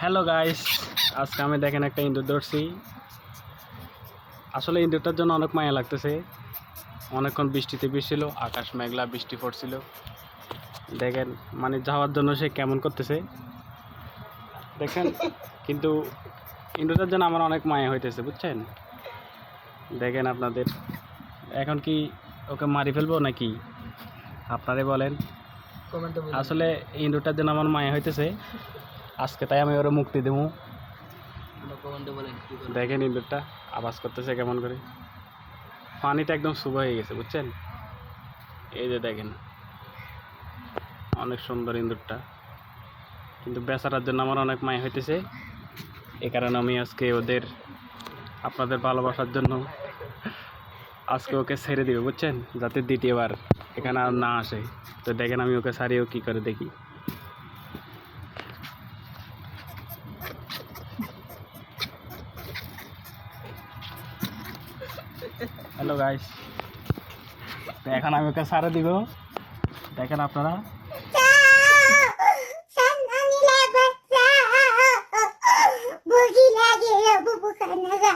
Hello guys আজকে আমি দেখেন একটা ইঁদুর ধরছি। আসলে ইঁদুরটার জন্য অনেক মায়া লাগতেছে। অনেকক্ষণ বৃষ্টিতে বৃষ্টিল আকাশ মেঘলা, বৃষ্টি পড়ছিল। দেখেন মানে যাওয়ার জন্য সে কেমন করতেছে। দেখেন, কিন্তু ইঁদুরটার জন্য আমার অনেক মায়া হইতেছে, বুঝছেন? দেখেন আপনাদের। এখন কি ওকে মারি ফেলব নাকি? আপনারাই বলেন। আসলে ইঁদুরটার জন্য আমার মায়া হইতেছে। আজকে তাই আমি ওরা মুক্তি দেবো দেখেন ইঁদুরটা আওয়াজ করতেছে কেমন করে। পানিটা একদম শুভ হয়ে গেছে বুঝছেন? এই যে দেখেন অনেক সুন্দর ইঁদুরটা কিন্তু বেচারার জন্য আমার অনেক মায়া হইতেছে। এ কারণে আমি আজকে ওদের আপনাদের ভালোবাসার জন্য আজকে ওকে ছেড়ে দিব বুঝছেন? যাতে দ্বিতীয়বার এখানে আর না আসে। তো দেখেন আমি ওকে সারিয়েও কী করে দেখি। হ্যালো গাইস তো এখন আমি ওকে সারা দিব। দেখেন আপনারা। লাগে